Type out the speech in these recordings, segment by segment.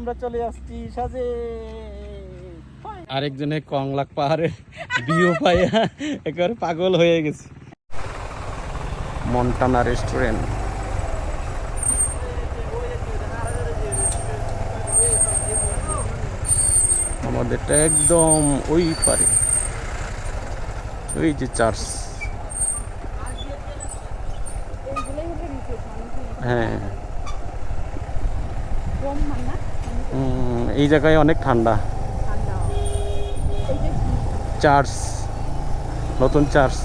আমরা চলে আসছি সাজে। আরেকজনে কংলাক পাহাড়ে ভিউ পাইয়া একেবারে পাগল হয়ে গেছে। Montana restaurant. আমাদেরটা একদম ওই পারে। ওই যে চার্চ। হ্যাঁ। এই জায়গায় অনেক ঠান্ডা। চার্চ। নতুন চার্চ।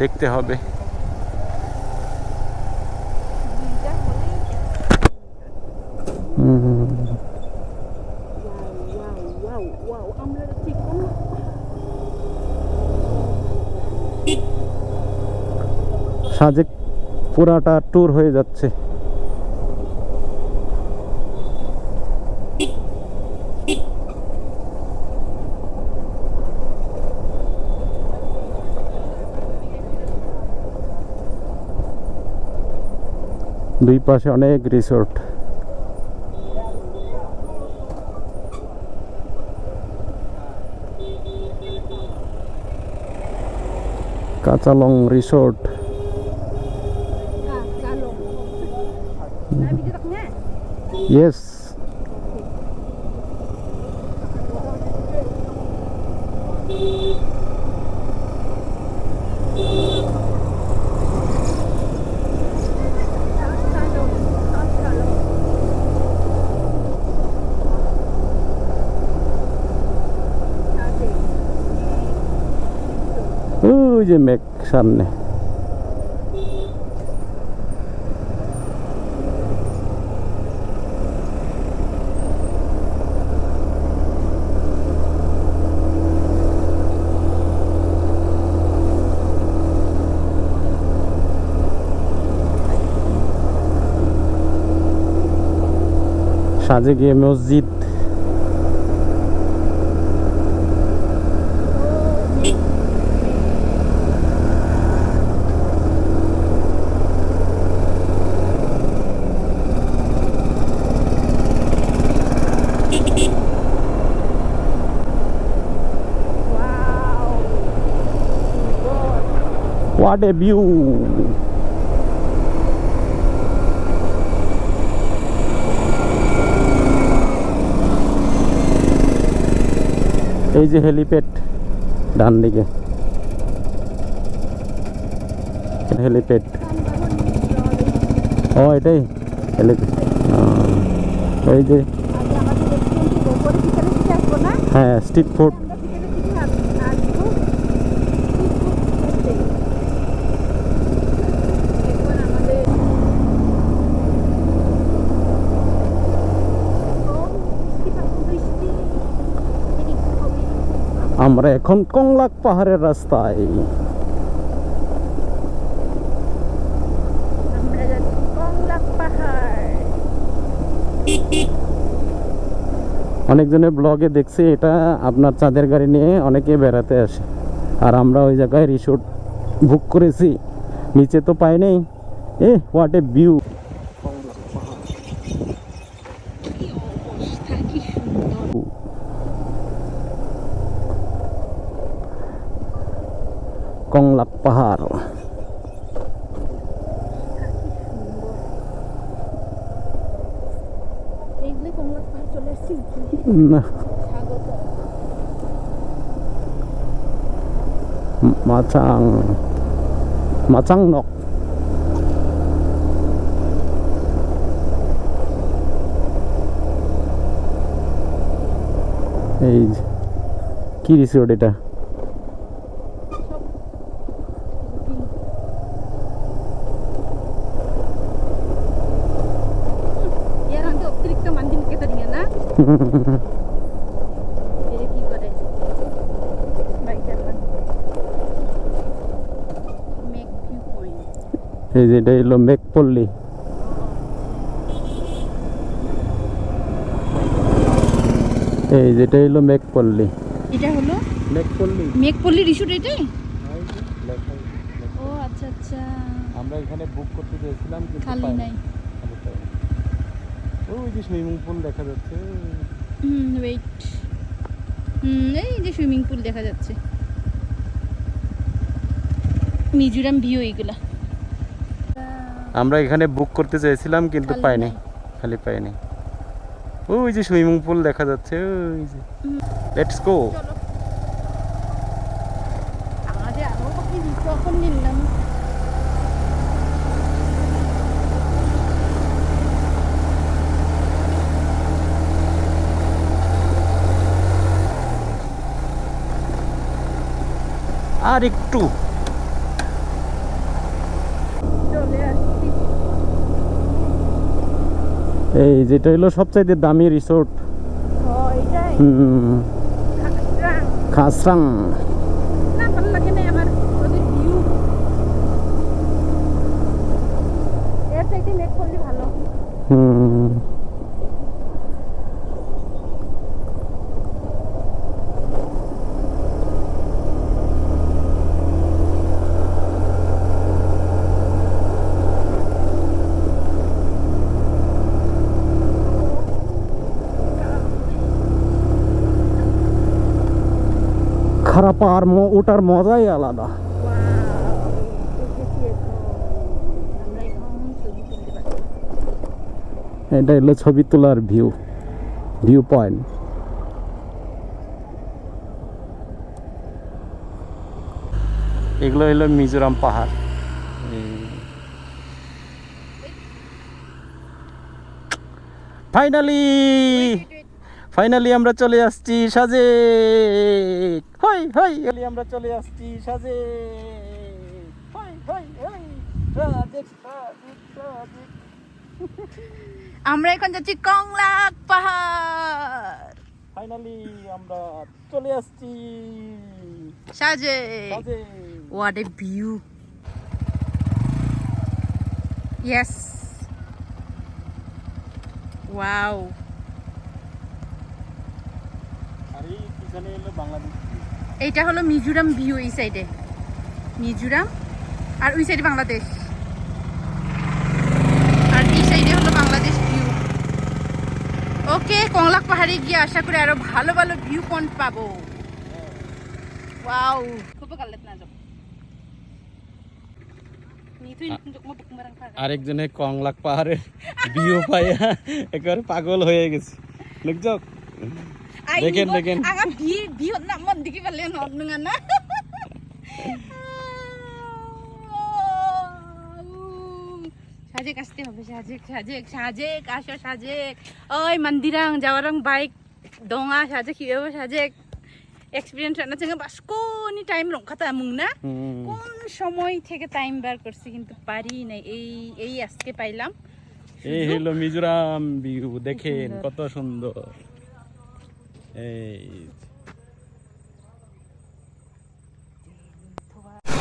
দেখতে হবে। সাজেক পুরাটা ট্যুর হয়ে যাচ্ছে। দুই পাশে অনেক রিসোর্ট কাঁচালং রিসোর্ট ইয়েস ওই যে মেঘ সামনে। সাজে গিয়ে মসজিদ। What a view! এই যে হেলিপ্যাড ডান দিকে। হেলিপ্যাড। ও এটাই? হেলিপ্যাড। এই যে হ্যাঁ স্ট্রিট ফুড আমরা এখন কংলাক পাহাড়ের রাস্তায়। অনেকজনের ব্লগে দেখছি এটা আপনার চাঁদের গাড়ি নিয়ে অনেকে বেড়াতে আসে। আর আমরা ওই জায়গায় রিসোর্ট বুক করেছি। নিচে তো পাই নেই। A what a view Konglak পাহাড় এইগুলো কংলাক পাহাড় চলে এসেছি না, স্বাগত মাচাং মাচাং নক এই যে, কি রিসোর্ট এটা এর আগে অতিরিক্ত মান্দি মুখে তারিয়ে না এটা কি করে বাড়িতে মেক ভিউ পয়েন্ট এই যে এটা হলো মেঘপল্লী এই যেটা হলো মেঘপল্লী এটা হলো? মেঘপল্লী মেঘপল্লী রিসোর্ট এটাই? ও আচ্ছা আচ্ছা। আমরা এখানে বুক করতে চেয়েছিলাম কিন্তু খালি নাই। ওই যে সুইমিং পুল দেখা যাচ্ছে। হুম ওয়েট হুম এই যে সুইমিং পুল দেখা যাচ্ছে। মিজোরাম ভিউ এইগুলা। আমরা এখানে বুক করতে চাইছিলাম কিন্তু পাইনি। নাই। খালি পাইনি। ওই যে সুইমিং পুল দেখা যাচ্ছে ওই যে। লেটস গো চলো। আমাদের আরও কখন নিলাম আর একটু। এই যেটা হলো সবচাইতে দামি রিসোর্ট। খাসরাং। না ভালো লাগে না আমার ওদের ভিউ এর চাইতে নেট করলে ভালো হুম খারাপ আর ম- ওটার মজাই আলাদা। এটা হলো ছবি তোলার ভিউ ভিউ পয়েন্ট এগুলো হলো মিজোরাম পাহাড়। ফাইনালি ফাইনালি আমরা চলে আসছি সাজে হই হই। আমরা চলে আসছি সাজে আমরা এখন যাচ্ছি কংলাক পাহাড়। ফাইনালি আমরা চলে আসছি। সাজে সাজে What a view. Yes. Wow. আর এই পিছনে এলো বাংলাদেশ এইটা হলো মিজোরাম ভিউ এই সাইডে। মিজোরাম আর ওই সাইডে বাংলাদেশ। আর এই সাইডে হলো বাংলাদেশ ভিউ। ওকে কংলাক পাহাড়ে গিয়ে আশা করি আরও ভালো ভালো ভিউ পয়েন্ট পাবো। ওয়াও। খুব কালেত না যাব. আরেকজনে কংলাক পাহাড়ে ভিউ পাইয়া একেবারে পাগল হয়ে গেছে। Ay, দেখেন, দেখেন। সাজেক আসতে হবে সাজেক সাজেক সাজেক আসো সাজেক। ওই মন্দিরাং যাওয়ারাং বাইক দঙা সাজেক সাজেক। এক্সপিরিয়েন্স না চেঙ্গা বাস কোনি টাইম রংখাতা মুং না? কোন সময় থেকে টাইম বার করছি কিন্তু পারি নাই। এই এই আজকে পাইলাম। এই হলো মিজোরাম ভিউ দেখেন কত সুন্দর।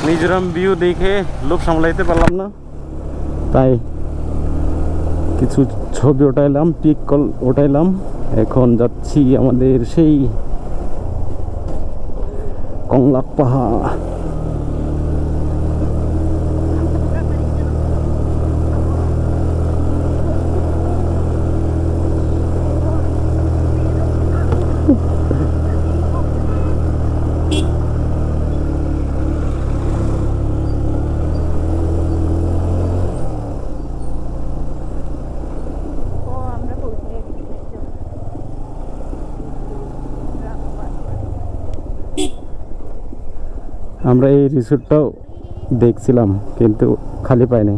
মিজোরাম ভিউ দেখে লোভ সামলাইতে পারলাম না। তাই কিছু ছবি ওঠাইলাম পিক কল ওঠাইলাম। এখন যাচ্ছি আমাদের সেই কংলাক পাহাড়। আমরা এই রিসোর্টটাও দেখছিলাম কিন্তু খালি পাইনি।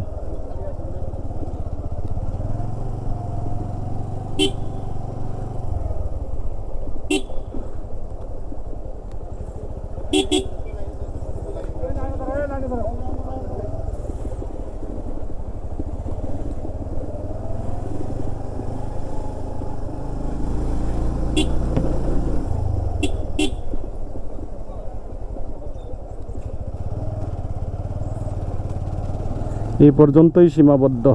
এই পর্যন্তই সীমাবদ্ধ।